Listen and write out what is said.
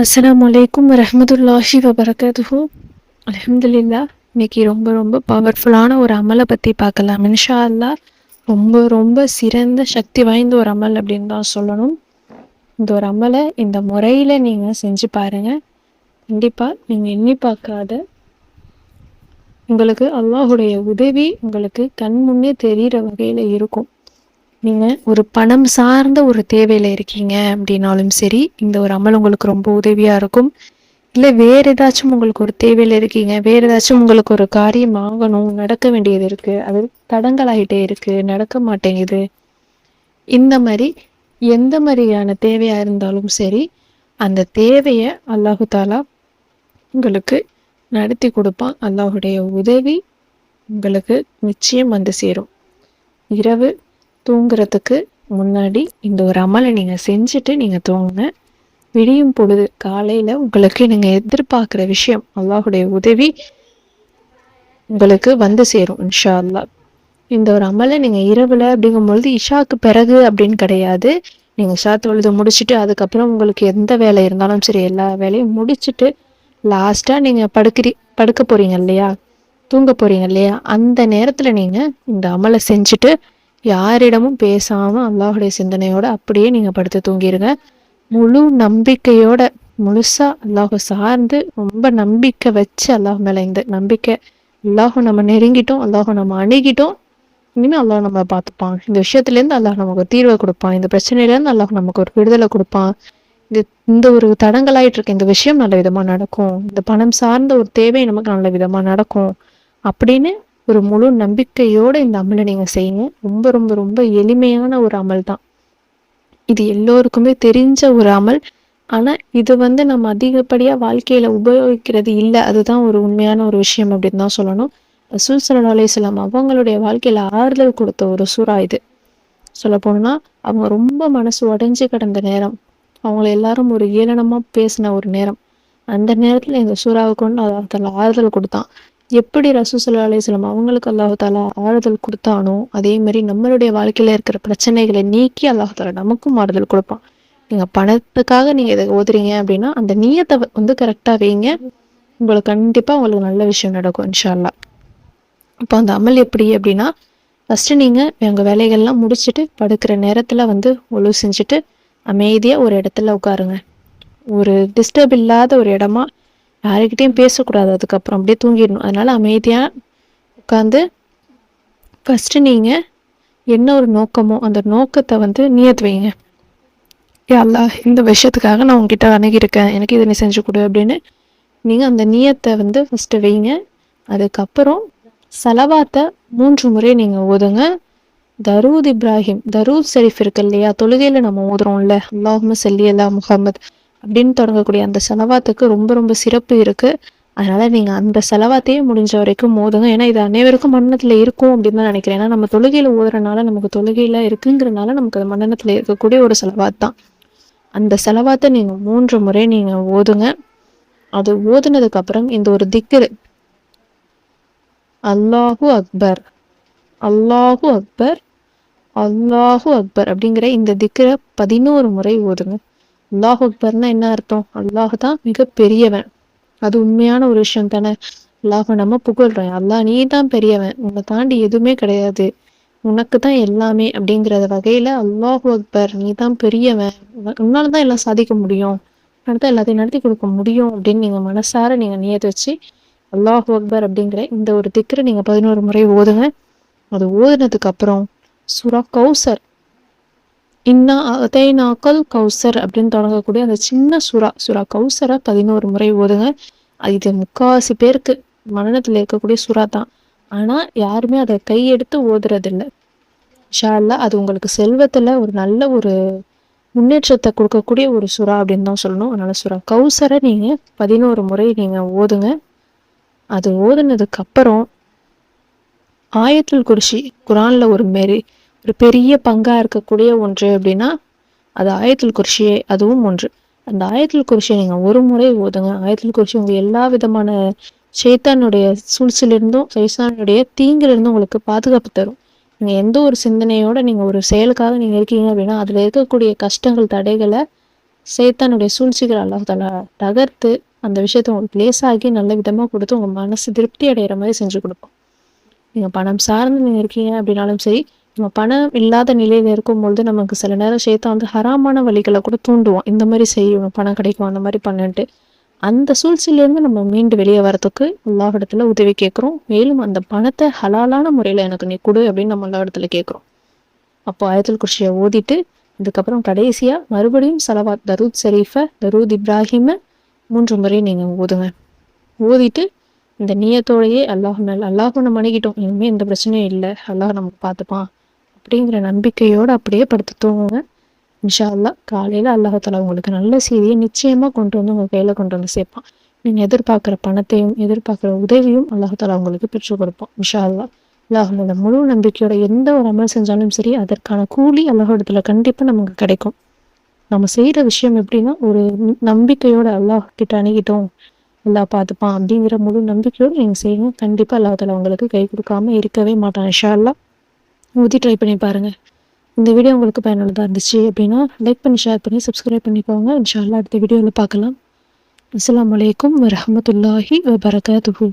அஸ்லாம் அலைக்கும் ரஹமதுல்லாஹி வபரகாத்துஹு. அலமதுல்லா இன்னைக்கு ரொம்ப ரொம்ப பவர்ஃபுல்லான ஒரு அமலை பற்றி பார்க்கலாம். இன்ஷா அல்லாஹ் ரொம்ப ரொம்ப சிறந்த சக்தி வாய்ந்த ஒரு அமல் அப்படின்னு தான் சொல்லணும். இந்த ஒரு அமலை இந்த முறையில் நீங்கள் செஞ்சு பாருங்கள் கண்டிப்பாக நீங்கள் எண்ணி பார்க்காத. உங்களுக்கு அல்லாஹுடைய உதவி உங்களுக்கு கண் முன்னே தெரிகிற வகையில் இருக்கும். நீங்கள் ஒரு பணம் சார்ந்த ஒரு தேவையில் இருக்கீங்க அப்படின்னாலும் சரி இந்த ஒரு அமல் உங்களுக்கு ரொம்ப உதவியாக இருக்கும். இல்லை வேறு ஏதாச்சும் உங்களுக்கு ஒரு தேவையில் இருக்கீங்க வேறு ஏதாச்சும் உங்களுக்கு ஒரு காரியம் வாங்கணும் நடக்க வேண்டியது இருக்குது அது தடங்கலாகிட்டே இருக்குது நடக்க மாட்டேங்குது. இந்த மாதிரி எந்த மாதிரியான தேவையாக இருந்தாலும் சரி அந்த தேவையை அல்லாஹு தாலா உங்களுக்கு நடத்தி கொடுப்பான். அல்லாஹுடைய உதவி உங்களுக்கு நிச்சயம் வந்து சேரும். இரவு தூங்குறதுக்கு முன்னாடி இந்த ஒரு அமலை நீங்கள் செஞ்சுட்டு நீங்கள் தூங்குங்க. விடியும் பொழுது காலையில் உங்களுக்கு நீங்கள் எதிர்பார்க்குற விஷயம் அல்லாஹுடைய உதவி உங்களுக்கு வந்து சேரும் இன்ஷா அல்லா இந்த ஒரு அமலை நீங்கள் இரவில் அப்படிங்கும்பொழுது இஷாக்கு பிறகு அப்படின்னு கிடையாது. நீங்கள் இஷா தொழுது முடிச்சுட்டு அதுக்கப்புறம் உங்களுக்கு எந்த வேலை இருந்தாலும் சரி எல்லா வேலையும் முடிச்சுட்டு லாஸ்ட்டாக நீங்கள் படுக்கிறி படுக்க போகிறீங்க இல்லையா? தூங்க போகிறீங்க இல்லையா? அந்த நேரத்தில் நீங்கள் இந்த அமலை செஞ்சுட்டு யாரிடமும் பேசாமல் அல்லாஹுடைய சிந்தனையோட அப்படியே நீங்கள் படுத்து தூங்கிடுங்க முழு நம்பிக்கையோட முழுசாக அல்லாஹை சார்ந்து ரொம்ப நம்பிக்கை வச்சு அல்லாஹ் மேலே இந்த நம்பிக்கை. அல்லாஹும் நம்ம நெருங்கிட்டோம் அல்லாஹும் நம்ம அணுகிட்டோம். இனிமேல் அல்லாஹ் நம்ம பார்த்துப்பான். இந்த விஷயத்துலேருந்து அல்லாஹ் நமக்கு ஒரு தீர்வை கொடுப்பான். இந்த பிரச்சனையிலேருந்து அல்லாஹ் நமக்கு ஒரு விடுதலை கொடுப்பான். இது இந்த ஒரு தடங்களாயிட்டு இருக்க இந்த விஷயம் நல்ல விதமாக நடக்கும். இந்த பணம் சார்ந்த ஒரு தேவை நமக்கு நல்ல விதமாக நடக்கும். அப்படின்னு ஒரு முழு நம்பிக்கையோட இந்த அமலை நீங்க செய்யுங்க. ரொம்ப ரொம்ப ரொம்ப எளிமையான ஒரு அமல் தான். இது எல்லோருக்குமே தெரிஞ்ச ஒரு அமல். ஆனா இது வந்து நம்ம அதிகப்படியா வாழ்க்கையில உபயோகிக்கிறது இல்லை. அதுதான் ஒரு உண்மையான ஒரு விஷயம் அப்படின்னு தான் சொல்லணும். ரசூல் சல்லா அலிஸ்லாம் அவங்களுடைய வாழ்க்கையில ஆறுதல் கொடுத்த ஒரு சூறா இது. சொல்ல போனோம்னா அவங்க ரொம்ப மனசு உடைஞ்சு கிடந்த நேரம். அவங்கள எல்லாரும் ஒரு ஏளனமா பேசின ஒரு நேரம். அந்த நேரத்துல இந்த சூறாவுக்கு கொண்டு அதில் ஆறுதல் கொடுத்தான். எப்படி ரசூசல்லா அலிஸ்லாம் அவங்களுக்கு அல்லாஹாலா ஆறுதல் கொடுத்தானோ அதே மாதிரி நம்மளுடைய வாழ்க்கையில் இருக்கிற பிரச்சனைகளை நீக்கி அல்லாஹாலா நமக்கும் ஆறுதல் கொடுப்பான். நீங்கள் பணத்துக்காக நீங்கள் இதை ஓதுறீங்க அப்படின்னா அந்த நீயத்தை வந்து கரெக்டாக வைங்க. உங்களுக்கு கண்டிப்பாக உங்களுக்கு நல்ல விஷயம் நடக்கும் இன்ஷால்லா இப்போ அந்த அமல் எப்படி அப்படின்னா ஃபஸ்ட்டு நீங்கள் உங்க வேலைகள்லாம் முடிச்சுட்டு படுக்கிற நேரத்தில் வந்து ஒழு செஞ்சுட்டு அமைதியாக ஒரு இடத்துல உட்காருங்க. ஒரு டிஸ்டர்ப் இல்லாத ஒரு இடமா யாருக்கிட்டேயும் பேசக்கூடாது. அதுக்கப்புறம் அப்படியே தூங்கிடணும். அதனால் அமைதியாக உட்காந்து ஃபஸ்ட்டு நீங்கள் என்ன ஒரு நோக்கமோ அந்த நோக்கத்தை வந்து நியத்து வைங்க. அல்லா இந்த விஷயத்துக்காக நான் உங்ககிட்ட அணுகியிருக்கேன் எனக்கு இதை நீ செஞ்சு கொடு அப்படின்னு நீங்கள் அந்த நியத்தை வந்து ஃபஸ்ட்டு வைங்க. அதுக்கப்புறம் சலவாத்தை மூன்று முறை நீங்கள் ஓதுங்க. தரூத் இப்ராஹிம் தரூத் ஷெரீஃப் இருக்கு இல்லையா? தொழுகையில் நம்ம ஓதுறோம்ல. அல்லாஹும சல்லி அல்லா முகமது அப்படின்னு தொடங்கக்கூடிய அந்த செலவாத்துக்கு ரொம்ப ரொம்ப சிறப்பு இருக்குது அதனால் நீங்கள் அந்த செலவாத்தையே முடிஞ்ச வரைக்கும் மோதுங்க. ஏன்னா இது அனைவருக்கும் மன்னத்தில் இருக்கும் அப்படின்னு தான் நினைக்கிறேன். ஏன்னா நம்ம தொழுகையில் ஓதுறனால நமக்கு தொழுகையில் இருக்குங்கிறனால நமக்கு அது மன்னத்தில் இருக்கக்கூடிய ஒரு செலவாத் தான் அந்த செலவாத்தை நீங்கள் மூன்று முறை நீங்கள் ஓதுங்க அது ஓதுனதுக்கு அப்புறம் இந்த ஒரு திக்கு அல்லாஹு அக்பர். அல்லாஹு அக்பர். அல்லாஹு அக்பர் அப்படிங்கிற இந்த திக்கரை பதினோரு முறை ஓதுங்க அல்லாஹ் அக்பர்னா என்ன அர்த்தம்? அல்லாஹ் தான் மிக பெரியவன். அது உண்மையான ஒரு விஷயம் தானே? அல்லாஹ் நம்ம புகழ்றோம். அல்லாஹ் நீ தான் பெரியவன். உன்னை தாண்டி எதுவுமே கிடையாது. உனக்கு தான் எல்லாமே அப்படிங்கிறத வகையில அல்லாஹ் அக்பர் நீ தான் பெரியவன். உன்னால தான் எல்லாம் சாதிக்க முடியும். தான் எல்லாத்தையும் நடத்தி கொடுக்க முடியும் அப்படின்னு நீங்க மனசார நீங்க நியத்து வச்சு அல்லாஹ் அக்பர் அப்படிங்கிற இந்த ஒரு திக்கரை நீங்க பதினோரு முறை ஓதுங்க. அது ஓதுனதுக்கு அப்புறம் சுரா கௌசர் இன்னா அதைனாக்கல் கௌசர் அப்படின்னு தொடங்கக்கூடிய அந்த சின்ன சுறா சுறா கௌசரை பதினோரு முறை ஓதுங்க. அது இது முக்காவாசி பேருக்கு மனநத்தில் இருக்கக்கூடிய சுறா தான். ஆனால் யாருமே அதை கையெடுத்து ஓதுறதில்லை. ஷால்லா அது உங்களுக்கு செல்வத்தில் ஒரு நல்ல ஒரு முன்னேற்றத்தை கொடுக்கக்கூடிய ஒரு சுறா அப்படின்னு தான் சொல்லணும். அதனால சுறா கௌசரை நீங்கள் பதினோரு முறை நீங்கள் ஓதுங்க. அது ஓதுனதுக்கு அப்புறம் ஆயத்துல் குர்ஷி குரானில் ஒரு மாரி ஒரு பெரிய பங்காக இருக்கக்கூடிய ஒன்று அப்படின்னா அது ஆயத்தில் குர்ஷியே அதுவும் ஒன்று. அந்த ஆயத்தில் குறிஷியை நீங்கள் ஒரு முறை ஓதுங்க. ஆயத்தில் குர்ஷி உங்கள் எல்லா விதமான சைத்தானுடைய சூழ்ச்சிலிருந்தும் சைசானுடைய தீங்கிலிருந்தும் உங்களுக்கு பாதுகாப்பு தரும். நீங்கள் எந்த ஒரு சிந்தனையோட நீங்கள் ஒரு செயலுக்காக நீங்கள் இருக்கீங்க அப்படின்னா அதில் இருக்கக்கூடிய கஷ்டங்கள் தடைகளை சைத்தானுடைய சூழ்ச்சிகள் அல்லாஹ் தகர்த்து அந்த விஷயத்த உங்களுக்கு லேசாகி நல்ல விதமாக கொடுத்து உங்கள் மனசு திருப்தி அடைகிற மாதிரி செஞ்சு கொடுப்போம் நீங்கள் பணம் சார்ந்து நீங்கள் இருக்கீங்க அப்படின்னாலும் சரி நம்ம பணம் இல்லாத நிலையில இருக்கும்பொழுது நமக்கு சில நேரம் சேத்தா வந்து ஹராமான வழிகளை கூட தூண்டுவோம். இந்த மாதிரி செய்யும் பணம் கிடைக்கும் அந்த மாதிரி பண்ணிட்டு அந்த சூழ்ச்சியிலேருந்து நம்ம மீண்டு வெளியே வரதுக்கு எல்லா இடத்துல உதவி கேட்குறோம். மேலும் அந்த பணத்தை ஹலாலான முறையில் எனக்கு நீ கொடு அப்படின்னு நம்ம எல்லா இடத்துல கேட்குறோம். அப்போ ஆயத்தில் குஷியை ஓதிட்டு இதுக்கப்புறம் கடைசியாக மறுபடியும் சலவாத் தரூத் ஷெரீஃபை தரூத் இப்ராஹிமை மூன்று முறை நீங்கள் ஓதுங்க. ஓதிட்டு இந்த நீயத்தோடையே அல்லாஹ் மேல் அல்லாஹ் நம்ம அணுகிட்டோம் இனிமேல் எந்த பிரச்சனையும் இல்லை. அல்லாஹ் நமக்கு பார்த்துப்பான். அப்படிங்கிற நம்பிக்கையோடு அப்படியே படுத்து தூங்குங்க. இன்ஷா அல்லா காலையில் அல்லாஹால உங்களுக்கு நல்ல செய்தியை நிச்சயமாக கொண்டு வந்து உங்கள் கையில் கொண்டு வந்து சேர்ப்பான். நீங்கள் எதிர்பார்க்குற பணத்தையும் எதிர்பார்க்குற உதவியும் அல்லாஹால உங்களுக்கு பெற்றுக் கொடுப்போம் இன்ஷா அல்லா அல்லாஹோட முழு நம்பிக்கையோட எந்த ஒரு அமல் செஞ்சாலும் சரி அதற்கான கூலி அல்லாஹோடத்தில் கண்டிப்பாக நமக்கு கிடைக்கும். நம்ம செய்கிற விஷயம் எப்படின்னா ஒரு நம்பிக்கையோட அல்லாஹ் கிட்ட அணுகிட்டோம் அல்லா பார்த்துப்பான் அப்படிங்கிற முழு நம்பிக்கையோடு நீங்கள் செய்யணும் கண்டிப்பாக அல்லாஹால உங்களுக்கு கை கொடுக்காம இருக்கவே மாட்டான் இன்ஷா அல்லா ஊற்றி ட்ரை பண்ணி பாருங்கள் இந்த வீடியோ உங்களுக்கு பயனுள்ளதாக இருந்துச்சு அப்படின்னா லைக் பண்ணி ஷேர் பண்ணி சப்ஸ்கிரைப் பண்ணிக்கோங்க. இன்ஷால்லா அடுத்த வீடியோவில் பார்க்கலாம். அஸ்லாம் வலைக்கம் வரமத்துல்லாஹி வபரகாத்துஹூ.